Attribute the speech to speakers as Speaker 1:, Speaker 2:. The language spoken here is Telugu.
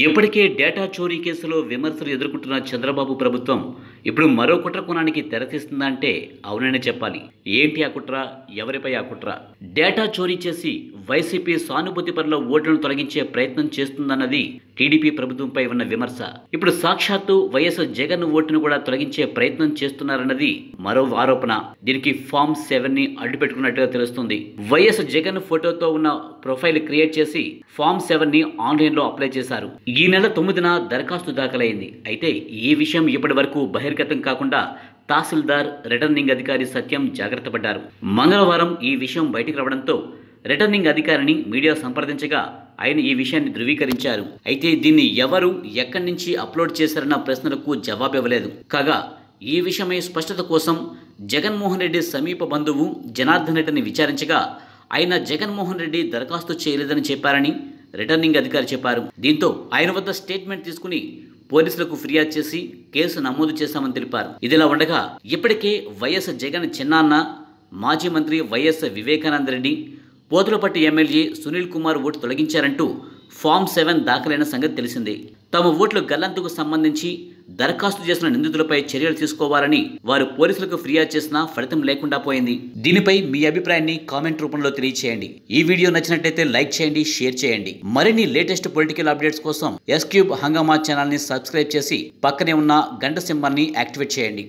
Speaker 1: ఇప్పటికే డేటా చోరీ కేసులో విమర్శలు ఎదుర్కొంటున్న చంద్రబాబు ప్రభుత్వం ఇప్పుడు మరో కుట్ర కోణానికి తెరతీస్తుందంటే అవుననే చెప్పాలి. ఏంటి ఆ కుట్ర? ఎవరిపై ఆ కుట్ర? డేటా చోరీ చేసి వైసీపీ సానుభూతి పరుల ఓట్లను తొలగించే ప్రయత్నం చేస్తుందన్నది టీడీపీ ప్రభుత్వంపై ఉన్న విమర్శ. ఇప్పుడు సాక్షాత్తు వైఎస్ జగన్ ఓటును కూడా తొలగించే ప్రయత్నం చేస్తున్నారన్నది మరో ఆరోపణ. దీనికి ఫామ్ సెవెన్ని అడ్డుపెట్టుకున్నట్టుగా తెలుస్తుంది. వైఎస్ జగన్ ఫోటోతో ఉన్న ప్రొఫైల్ క్రియేట్ చేసి ఫామ్ సెవెన్ని ఆన్లైన్లో అప్లై చేశారు. ఈ నెల తొమ్మిదిన దరఖాస్తు దాఖలైంది. అయితే ఈ విషయం ఇప్పటి వరకు బహిర్గతం కాకుండా తహసీల్దార్ రిటర్నింగ్ అధికారి సత్యం జాగ్రత్త పడ్డారు మంగళవారం ఈ విషయం బయటకు రావడంతో రిటర్నింగ్ అధికారిని మీడియా సంప్రదించగా ఆయన ఈ విషయాన్ని ధృవీకరించారు. అయితే దీన్ని ఎవరు ఎక్కడి నుంచి అప్లోడ్ చేశారన్న ప్రశ్నలకు జవాబు ఇవ్వలేదు కాగా ఈ విషయమై స్పష్టత కోసం జగన్మోహన్ రెడ్డి సమీప బంధువు జనార్దన్ రెడ్డిని విచారించగా ఆయన జగన్మోహన్ రెడ్డి దరఖాస్తు చేయలేదని చెప్పారని రిటర్నింగ్ అధికారి చెప్పారు. దీంతో ఆయన వద్ద స్టేట్మెంట్ తీసుకుని పోలీసులకు ఫిర్యాదు చేసి కేసు నమోదు చేశామని తెలిపారు. ఇదిలా ఉండగా ఇప్పటికే వైఎస్ జగన్ చిన్నాన్న మాజీ మంత్రి YS Vivekananda Reddy Pothulapatti MLA Sunil Kumar vote తొలగించారంటూ ఫామ్ సెవెన్ దాఖలైన సంగతి తెలిసింది. తమ ఓట్ల గల్లంతుకు సంబంధించి దరఖాస్తు చేసిన నిందితులపై చర్యలు తీసుకోవాలని వారు పోలీసులకు ఫిర్యాదు చేసినా ఫలితం లేకుండా పోయింది. దీనిపై మీ అభిప్రాయాన్ని కామెంట్ రూపంలో తెలియచేయండి. ఈ వీడియో నచ్చినట్లయితే లైక్ చేయండి షేర్ చేయండి. మరిన్ని లేటెస్ట్ పొలిటికల్ అప్డేట్స్ కోసం ఎస్క్యూబ్ హంగామా ఛానల్ని సబ్స్క్రైబ్ చేసి పక్కనే ఉన్న గంట సింహాన్ని యాక్టివేట్ చేయండి.